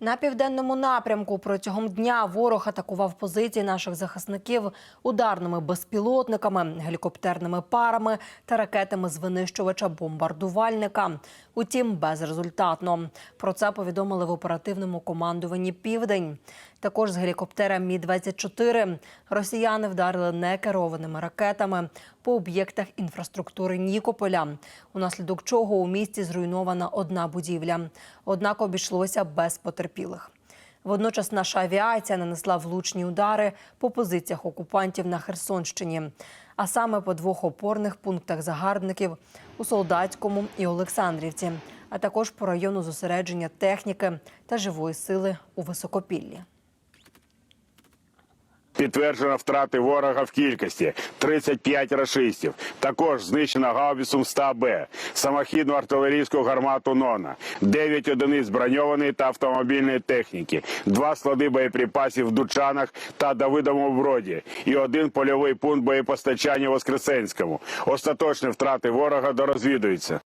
На південному напрямку протягом дня ворог атакував позиції наших захисників ударними безпілотниками, гелікоптерними парами та ракетами з винищувача бомбардувальника. Утім, безрезультатно. Про це повідомили в оперативному командуванні Південь. Також з гелікоптера Мі 24 росіяни вдарили некерованими ракетами по об'єктах інфраструктури Нікополя, унаслідок чого у місті зруйнована одна будівля. Однак обійшлося без потерпілих. Водночас наша авіація нанесла влучні удари по позиціях окупантів на Херсонщині, а саме по двох опорних пунктах загарбників у Солдатському і Олександрівці, а також по району зосередження техніки та живої сили у Високопіллі. Підтверджено втрати ворога в кількості 35 рашистів. Також знищено гаубіцу 100Б, самохідну артилерійську гармату Нона, 9 одиниць броньованої та автомобільної техніки, два склади боєприпасів в Дучанах та Давидовому Броді і один польовий пункт боєпостачання в Воскресенському. Остаточні втрати ворога дорозвідуються.